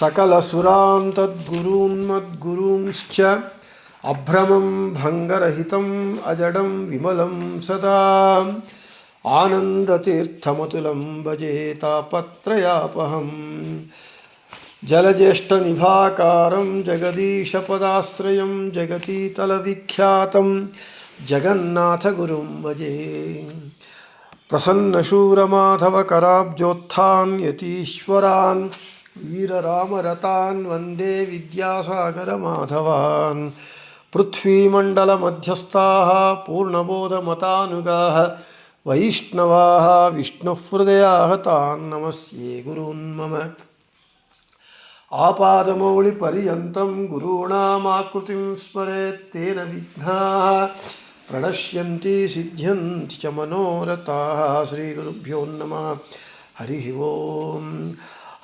సకలసురాం తద్గురూం మద్గురూంశ్చ అభ్రమం భంగరహితం అజడం విమలం సదా ఆనందతీర్థమతులం భజే తాపత్రయాపహం జలజ్యేష్ఠనిభాకారం జగదీశపదాశ్రయం జగతీతలవిఖ్యాతం జగన్నాథగురుం భజే ప్రసన్నశూరమాధవకరాబ్జోత్థాన్ యతీశ్వరాన్ वीररामरतान् वंदे विद्यासागरमाधवान्। पृथ्वीमण्डलमध्यस्थाः, पूर्णबोधमतानुगाः, वैष्णवाः, विष्णुहृदयाः तान् नमस्ये गुरून्मम आपादमौलिपर्यन्तं गुरूणामाकृतिं स्मरेत् तेन विघ्नाः। प्रणश्यन्ति सिद्ध्यन्ति च मनोरथाः। श्रीगुरुभ्यो नमः। हरिः ओम्।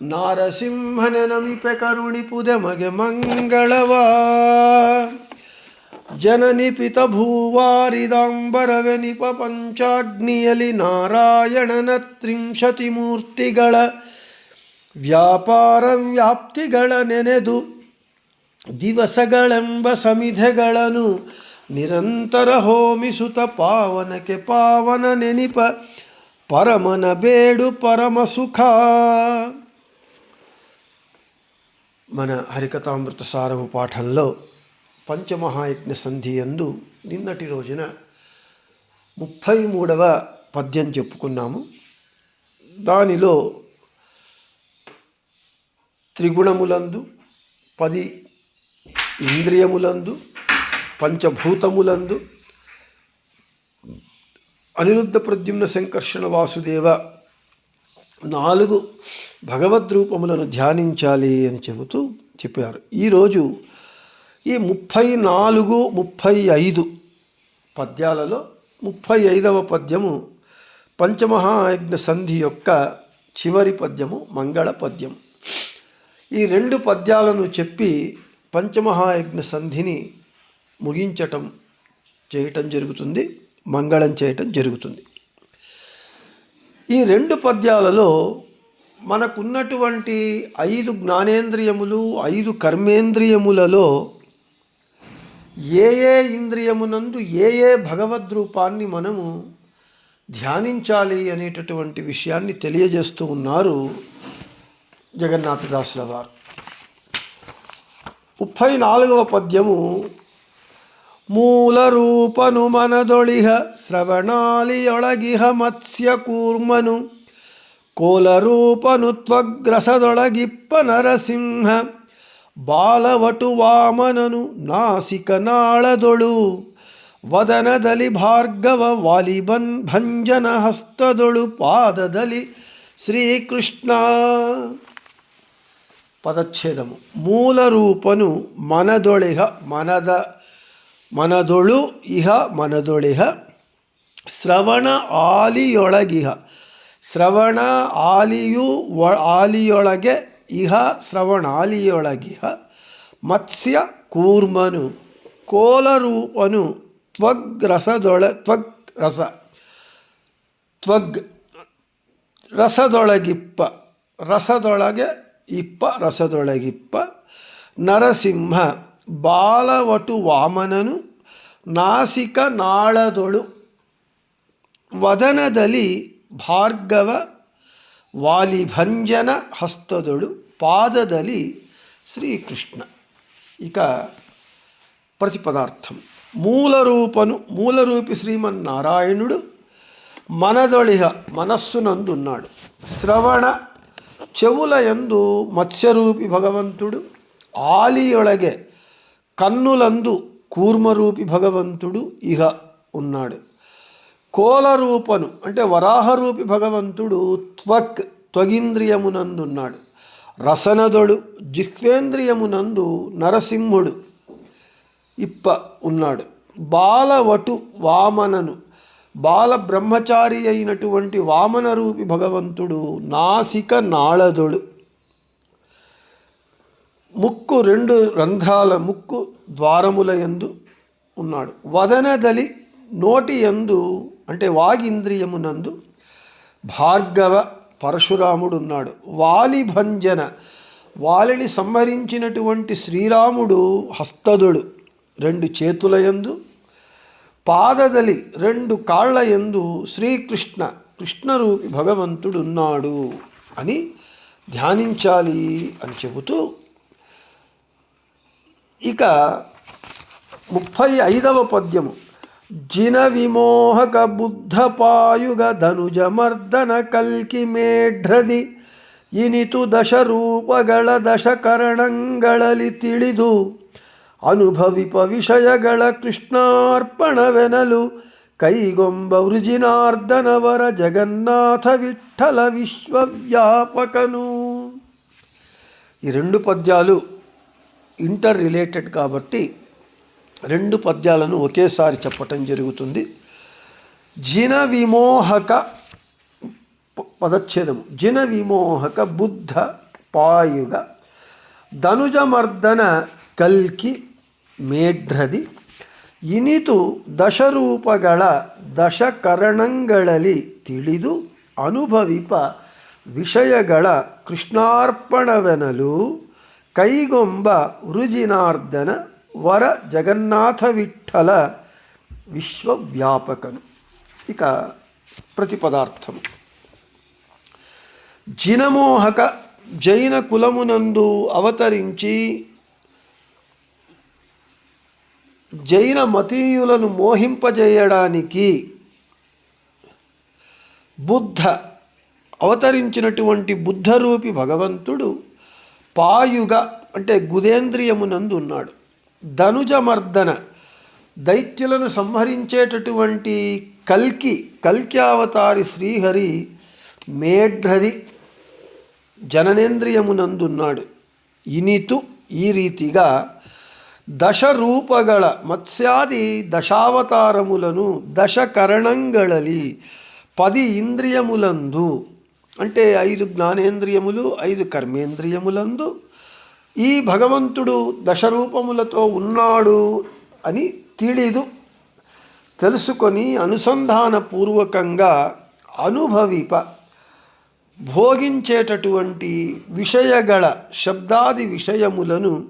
ನಾರಸಿಂಹನ ನಮಿಪೆ ಕರುಣಿಪುದೆ ಮಂಗಳವ. ಜನನಿಪಿತ ಭೂವಾರಿದಾಂಬರವೆ ನಿಪ ಪಂಚಾಗ್ನಿಯಲಿ ನಾರಾಯಣನ ತ್ರಿಂಶತಿ ಮೂರ್ತಿಗಳ ವ್ಯಾಪಾರ ವ್ಯಾಪ್ತಿಗಳ ನೆನೆದು ದಿವಸಗಳೆಂಬ ಸಮಿಧೆಗಳನ್ನು ನಿರಂತರ ಹೋಮಿಸುತ ಪಾವನಕ್ಕೆ ಪಾವನ ನೆನಿಪ ಪರಮನ ಬೇಡು ಪರಮ ಸುಖ మన హరికథామృత సారము పాఠంలో పంచమహాయజ్ఞ సంధి అందు నిన్నటి రోజున ముప్పై మూడవ పద్యం చెప్పుకున్నాము. దానిలో త్రిగుణములందు పది ఇంద్రియములందు పంచభూతములందు అనిరుద్ధ ప్రద్యుమ్న సంకర్షణ వాసుదేవ నాలుగు భగవద్ రూపములను ధ్యానించాలి అని చెబుతూ చెప్పారు. ఈరోజు ఈ ముప్పై నాలుగు ముప్పై ఐదు పద్యాలలో ముప్పై ఐదవ పద్యము పంచమహాయజ్ఞ సంధి యొక్క చివరి పద్యము మంగళ పద్యం. ఈ రెండు పద్యాలను చెప్పి పంచమహాయజ్ఞ సంధిని ముగించటం చేయటం జరుగుతుంది మంగళం చేయటం జరుగుతుంది. ఈ రెండు పద్యాలలో మనకున్నటువంటి ఐదు జ్ఞానేంద్రియములు ఐదు కర్మేంద్రియములలో ఏ ఏ ఇంద్రియమునందు ఏ ఏ భగవద్రూపాన్ని మనము ధ్యానించాలి అనేటటువంటి విషయాన్ని తెలియజేస్తూ ఉన్నారు జగన్నాథదాసుల వారు. ముప్పై నాలుగవ పద్యము ಮೂಲರೂಪನು ಮನದೊಳಿಹ, ಶ್ರವಣಾಲಿಯೊಳಗಿಹ ಮತ್ಸ್ಯ ಕೂರ್ಮನು ಕೋಲರೂಪನು ತ್ವಗ್ರಸದೊಳಗಿಪ್ಪ ನರಸಿಂಹ ಬಾಲವಟು ವಾಮನನು ನಾಸಿಕ ನಾಳದೊಳು ವದನದಲ್ಲಿ ಭಾರ್ಗವ ವಾಲಿಬನ್ ಭಂಜನ ಹಸ್ತದೊಳು ಪಾದದಲ್ಲಿ ಶ್ರೀಕೃಷ್ಣ. ಪದಚ್ಛೇದము ಮೂಲರೂಪನು ಮನದೊಳಿಹ, ಮನದ ಮನದೊಳು ಇಹ, ಮನದೊಳಿಹ. ಶ್ರವಣ ಆಲಿಯೊಳಗಿಹ. ಶ್ರವಣ ಆಲಿಯು ಆಲಿಯೊಳಗೆ ಇಹ, ಶ್ರವಣ ಆಲಿಯೊಳಗಿಹ. ಮತ್ಸ್ಯ ಕೂರ್ಮನು, ಕೋಲರೂಪನು ತ್ವಗ್ ರಸದೊಳ ತ್ವಗ್ ರಸ ತ್ವಗ್, ರಸದೊಳಗಿಪ್ಪ, ರಸದೊಳಗೆ ಇಪ್ಪ, ರಸದೊಳಗಿಪ್ಪ. ನರಸಿಂಹ ಬಾಲವಟು ವಾಮನನು ನಾಸಿಕ ನಾಳದೊಳು ವದನದಲ್ಲಿ ಭಾರ್ಗವ ವಾಲಿಭಂಜನ ಹಸ್ತದೊಳು, ಪಾದದಲ್ಲಿ ಶ್ರೀಕೃಷ್ಣ. ಈಗ ಪ್ರತಿಪದಾರ್ಥಂ. ಮೂಲರೂಪನು, ಮೂಲರೂಪಿ ಶ್ರೀಮನ್ನಾರಾಯಣುಡು మనదొళిహ మనస్సునందున్నాడు ಶ್ರವಣ చెవుల ಎಂದು ಮತ್ಸ್ಯರೂಪಿ ಭಗವಂತುಡು, ಆಲಿಯೊಳಗೆ కన్నులందు కూర్మరూపి భగవంతుడు ఇహ ఉన్నాడు. కోలరూపను అంటే వరాహరూపి భగవంతుడు త్వక్ త్వగింద్రియమునందున్నాడు. రసనదొడు జిహ్వేంద్రియమునందు నరసింహుడు ఇప్ప ఉన్నాడు. బాలవటు వామనను బాల బ్రహ్మచారి అయినటువంటి వామన రూపి భగవంతుడు నాసిక నాళదొడు ముక్కు రెండు రంధ్రాల ముక్కు ద్వారముల యందు ఉన్నాడు. వదనదలి నోటి యందు అంటే వాగింద్రియమునందు భార్గవ పరశురాముడు ఉన్నాడు. వాలి భంజన వాలిని సంహరించినటువంటి శ్రీరాముడు హస్తదుడు రెండు చేతుల యందు పాదదలి రెండు కాళ్ళ యందు శ్రీకృష్ణ కృష్ణరూపి భగవంతుడున్నాడు అని ధ్యానించాలి అని చెబుతూ ఇక ముప్పై ఐదవ పద్యము జిన విమోహక బుద్ధపాయుగ ధనుజమర్దన కల్కి ಮೇಢ್ರದಿ ಇನಿತು ದಶರೂಪಗಳ ದಶಕರಣಗಳಲ್ಲಿ ತಿಳಿದು ಅನುಭವಿಪ ವಿಷಯಗಳ ಕೃಷ್ಣಾರ್ಪಣವೆನಲು ಕೈಗೊಂಬ ವೃಜಿನಾರ್ದನವರ ಜಗನ್ನಾಥ ವಿಠಲ విశ్వవ్యాపకను ఈ రెండు పద్యాలు ఇంటర్ రిలేటెడ్ కాబట్టి రెండు పద్యాలను ఒకేసారి చెప్పటం జరుగుతుంది జిన విమోహక ప- పదచ్ఛేదము జిన విమోహక బుద్ధ పాయుగ ಧನುಜಮರ್ದನ ಕಲ್ಕಿ ಮೇಢ್ರದಿ ಇನಿತು ದಶರೂಪಗಳ ದಶಕರಣಗಳಲ್ಲಿ ತಿಳಿದು ಅನುಭವಿಪ ವಿಷಯಗಳ ಕೃಷ್ಣಾರ್ಪಣವೆನಲು ಕೈಗೊಂಬ ವೃಜಿನಾರ್ದನ ವರ ಜಗನ್ನಾಥ ವಿಠಲ విశ్వవ్యాపకను ఇక ప్రతిపదార్థము జినమోహక జైన కులమునందు అవతరించి జైన మతీయులను మోహింపజేయడానికి బుద్ధ అవతరించినటువంటి బుద్ధరూపి భగవంతుడు పాయుగ అంటే గుదేంద్రియమునందు ఉన్నాడు ధనుజమర్దన దైత్యులను సంహరించేటటువంటి కల్కి కల్క్యావతారి శ్రీహరి మేఢ్రది జననేంద్రియమునందున్నాడు. ఇనితు ఈ రీతిగా దశరూపగల మత్స్యాది దశావతారములను దశకరణంగళలి పది ఇంద్రియములందు అంటే ఐదు జ్ఞానేంద్రియములు ఐదు కర్మేంద్రియములందు ఈ భగవంతుడు దశరూపములతో ఉన్నాడు అని తెలీదు. తెలుసుకొని అనుసంధానపూర్వకంగా అనుభవిప భోగించేటటువంటి విషయగల శబ్దాది విషయములను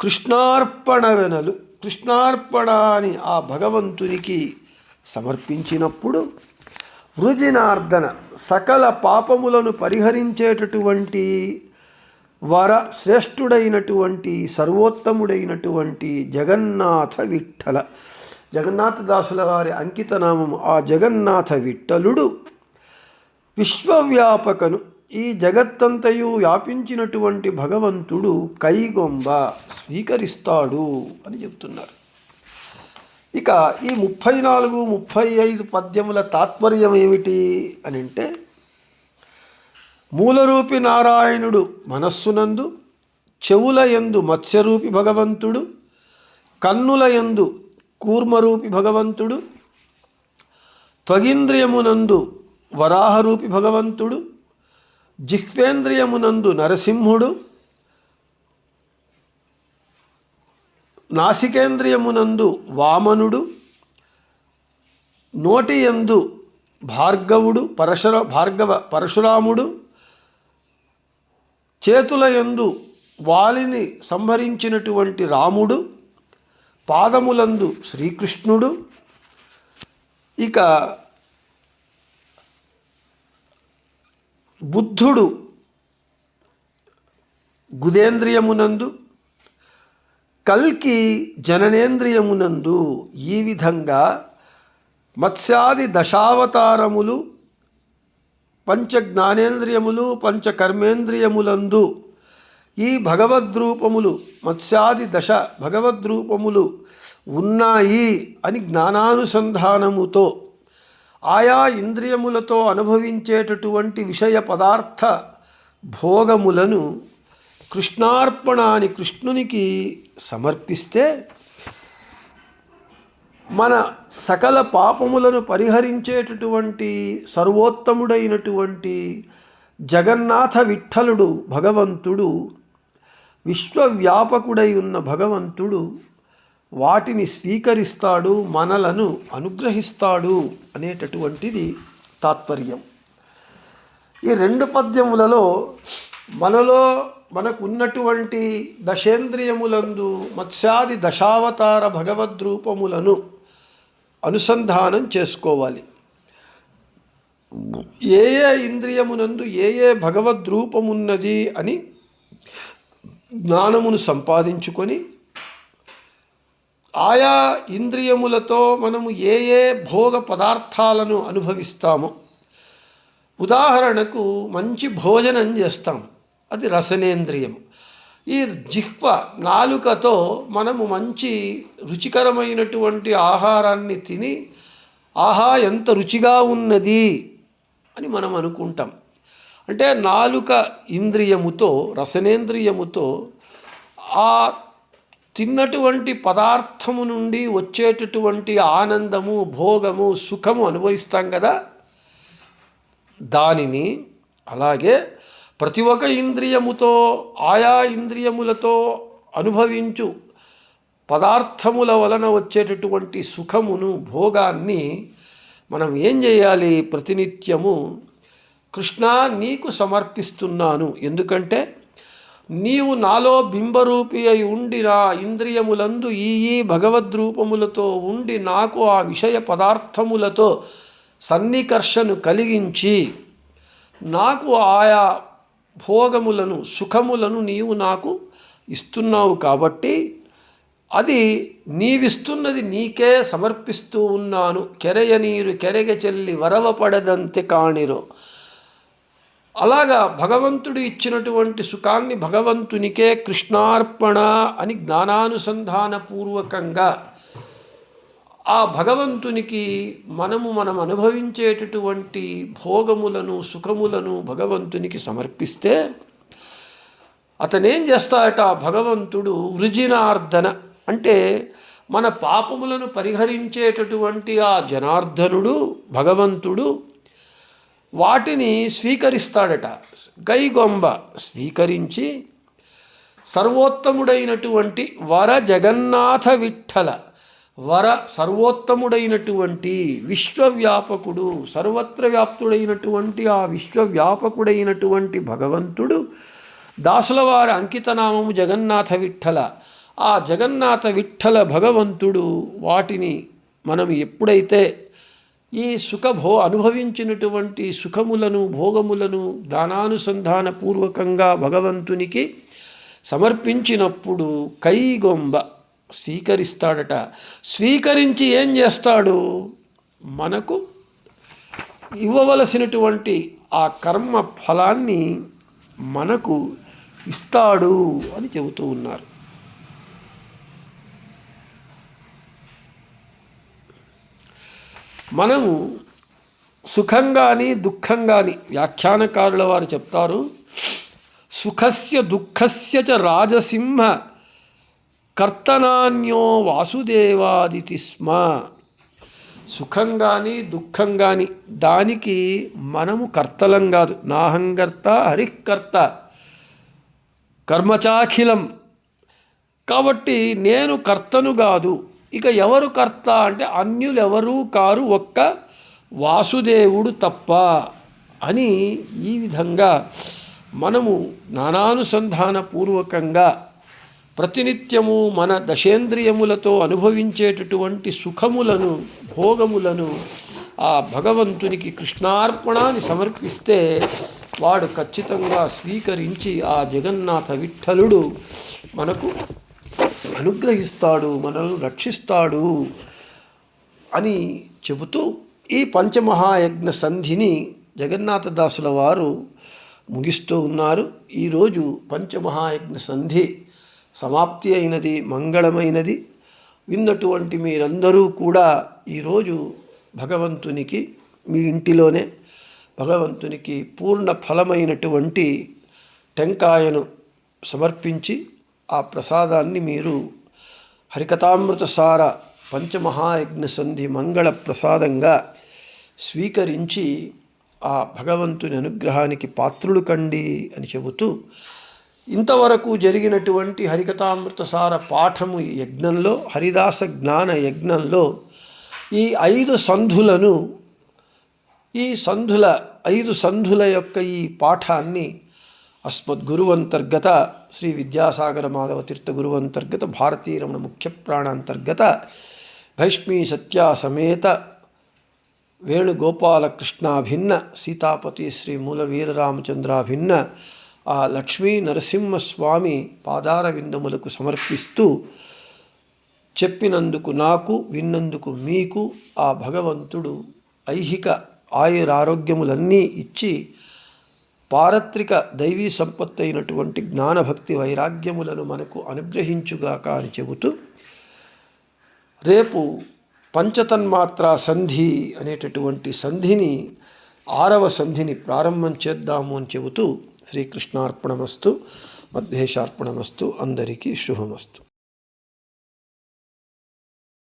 కృష్ణార్పణ వెనలు కృష్ణార్పణ అని ఆ భగవంతునికి సమర్పించినప్పుడు వృజినార్దన సకల పాపములను పరిహరించేటటువంటి వర శ్రేష్ఠుడైనటువంటి సర్వోత్తముడైనటువంటి జగన్నాథ విఠల జగన్నాథదాసుల వారి అంకితనామము ఆ జగన్నాథ విఠలుడు విశ్వవ్యాపకను ఈ జగత్తంతయు వ్యాపించినటువంటి భగవంతుడు కైగొంబ స్వీకరిస్తాడు అని చెప్తున్నారు. ఇక ఈ ముప్పై నాలుగు ముప్పై ఐదు పద్యముల తాత్పర్యం ఏమిటి అని అంటే మూలరూపి నారాయణుడు మనస్సునందు చెవుల యందు మత్స్యరూపి భగవంతుడు కన్నుల యందు కూర్మరూపి భగవంతుడు త్వగింద్రియమునందు వరాహరూపి భగవంతుడు జిహ్వేంద్రియమునందు నరసింహుడు నాసికేంద్రియమునందు వామనుడు నోటి యందు భార్గవుడు పరశుర భార్గవ పరశురాముడు చేతుల యందు వాలిని సంహరించినటువంటి రాముడు పాదములందు శ్రీకృష్ణుడు. ఇక బుద్ధుడు గుదేంద్రియమునందు కల్కి జననేంద్రియమునందు ఈ విధంగా మత్స్యాది దశావతారములు పంచ జ్ఞానేంద్రియములు పంచ కర్మేంద్రియములందు ఈ భగవద్రూపములు మత్స్యాది దశ భగవద్రూపములు ఉన్నాయి అని జ్ఞానానుసంధానముతో ఆయా ఇంద్రియములతో అనుభవించేటటువంటి విషయ పదార్థ భోగములను కృష్ణార్పణాని కృష్ణునికి సమర్పిస్తే మన సకల పాపములను పరిహరించేటటువంటి సర్వోత్తముడైనటువంటి జగన్నాథ విఠలుడు భగవంతుడు విశ్వవ్యాపకుడై ఉన్న భగవంతుడు వాటిని స్వీకరిస్తాడు మనలను అనుగ్రహిస్తాడు అనేటటువంటిది తాత్పర్యం. ఈ రెండు పద్యములలో మనలో మనకున్నటువంటి దశేంద్రియములందు మత్స్యాది దశావతార భగవద్రూపములను అనుసంధానం చేసుకోవాలి. ఏ ఏ ఇంద్రియమునందు ఏ ఏ భగవద్రూపమున్నది అని జ్ఞానమును సంపాదించుకొని ఆయా ఇంద్రియములతో మనము ఏ ఏ భోగ పదార్థాలను అనుభవిస్తామో ఉదాహరణకు మంచి భోజనం చేస్తాం. అది రసనేంద్రియం ఈ జిహ్వ నాలుకతో మనము మంచి రుచికరమైనటువంటి ఆహారాన్ని తిని ఆహా ఎంత రుచిగా ఉన్నది అని మనం అనుకుంటాం. అంటే నాలుక ఇంద్రియముతో రసనేంద్రియముతో ఆ తిన్నటువంటి పదార్థము నుండి వచ్చేటటువంటి ఆనందము భోగము సుఖము అనుభవిస్తాం కదా. దానిని అలాగే ప్రతి ఒక్క ఇంద్రియముతో ఆయా ఇంద్రియములతో అనుభవించు. పదార్థముల వలన వచ్చేటటువంటి సుఖమును భోగాన్ని మనం ఏం చేయాలి? ప్రతినిత్యము కృష్ణ నీకు సమర్పిస్తున్నాను. ఎందుకంటే నీవు నాలో బింబరూపి అయి ఉండి నా ఇంద్రియములందు ఈ ఈ భగవద్రూపములతో ఉండి నాకు ఆ విషయ పదార్థములతో సన్నికర్షను కలిగించి నాకు ఆయా భోగములను సుఖములను నీవు నాకు ఇస్తున్నావు కాబట్టి అది నీవిస్తున్నది నీకే సమర్పిస్తూ ఉన్నాను. కెరయ నీరు కెరగ చెల్లి వరవపడదంతే కాణిరో అలాగా భగవంతుడు ఇచ్చినటువంటి సుఖాన్ని భగవంతునికే కృష్ణార్పణ అని జ్ఞానానుసంధానపూర్వకంగా ఆ భగవంతునికి మనము మనం అనుభవించేటటువంటి భోగములను సుఖములను భగవంతునికి సమర్పిస్తే అతనేం చేస్తాడట? భగవంతుడు వృజినార్దన అంటే మన పాపములను పరిహరించేటటువంటి ఆ జనార్దనుడు భగవంతుడు వాటిని స్వీకరిస్తాడట. గైగొంబ స్వీకరించి సర్వోత్తముడైనటువంటి వర జగన్నాథ విఠల వర సర్వోత్తముడైనటువంటి విశ్వవ్యాపకుడు సర్వత్ర వ్యాప్తుడైనటువంటి ఆ విశ్వవ్యాపకుడైనటువంటి భగవంతుడు దాసుల వారి అంకితనామము జగన్నాథ విఠల. ఆ జగన్నాథ విఠల భగవంతుడు వాటిని మనం ఎప్పుడైతే ఈ సుఖభో అనుభవించినటువంటి సుఖములను భోగములను దానానుసంధాన పూర్వకంగా భగవంతునికి సమర్పించినప్పుడు కైగొంబ స్వీకరిస్తాడట. స్వీకరించి ఏం చేస్తాడు? మనకు ఇవ్వవలసినటువంటి ఆ కర్మ ఫలాన్ని మనకు ఇస్తాడు అని చెబుతూ ఉన్నారు. మనము సుఖం కానీ దుఃఖం కానీ వ్యాఖ్యానకారుల వారు చెప్తారు. సుఖస్య దుఃఖస్య చ రాజసింహ కర్తనాన్యో వాసుదేవాదితి స్మ. సుఖం కానీ దుఃఖం కానీ దానికి మనము కర్తలం కాదు. నాహంకర్త హరికర్త. కర్మచాఖిలం. కాబట్టి నేను కర్తను కాదు. ఇక ఎవరు కర్త అంటే అన్యులెవరూ కారు ఒక్క వాసుదేవుడు తప్ప అని ఈ విధంగా మనము నానానుసంధానపూర్వకంగా ప్రతినిత్యము మన దశేంద్రియములతో అనుభవించేటటువంటి సుఖములను భోగములను ఆ భగవంతునికి కృష్ణార్పణాన్ని సమర్పిస్తే వాడు ఖచ్చితంగా స్వీకరించి ఆ జగన్నాథ విఠలుడు మనకు అనుగ్రహిస్తాడు మనల్ని రక్షిస్తాడు అని చెబుతూ ఈ పంచమహాయజ్ఞ సంధిని జగన్నాథదాసుల వారు ముగిస్తూ ఉన్నారు. ఈరోజు పంచమహాయజ్ఞ సంధి సమాప్తి అయినది మంగళమైనది. విన్నటువంటి మీరందరూ కూడా ఈరోజు భగవంతునికి మీ ఇంటిలోనే భగవంతునికి పూర్ణ ఫలమైనటువంటి టెంకాయను సమర్పించి ఆ ప్రసాదాన్ని మీరు హరికథామృతసార పంచమహాయజ్ఞ సంధి మంగళ ప్రసాదంగా స్వీకరించి ఆ భగవంతుని అనుగ్రహానికి పాత్రులు కండి అని చెబుతూ ఇంతవరకు జరిగినటువంటి హరికథామృతసార పాఠము ఈ యజ్ఞంలో హరిదాస జ్ఞాన యజ్ఞంలో ఈ ఐదు సంధులను ఈ సంధుల ఐదు సంధుల యొక్క ఈ పాఠాన్ని అస్మద్గురువంతర్గత శ్రీ విద్యాసాగర మాధవ తీర్థ గురువంతర్గత భారతీరమణ ముఖ్య ప్రాణాంతర్గత భైష్మీ సత్యా సమేత వేణుగోపాలకృష్ణాభిన్న సీతాపతి శ్రీ మూల వీరరామచంద్రాభిన్న ఆ లక్ష్మీ నరసింహస్వామి పాదార విందములకు సమర్పిస్తూ చెప్పినందుకు నాకు విన్నందుకు మీకు ఆ భగవంతుడు ఐహిక ఆయురారోగ్యములన్నీ ఇచ్చి పారత్రిక దైవీ సంపత్తి అయినటువంటి జ్ఞానభక్తి వైరాగ్యములను మనకు అనుగ్రహించుగాక అని చెబుతూ రేపు పంచతన్మాత్ర సంధి అనేటటువంటి సంధిని ఆరవ సంధిని ప్రారంభం చేద్దాము అని చెబుతూ శ్రీకృష్ణార్పణమస్తు మధ్యేశార్పణమస్తు అందరికీ శుభమస్తు.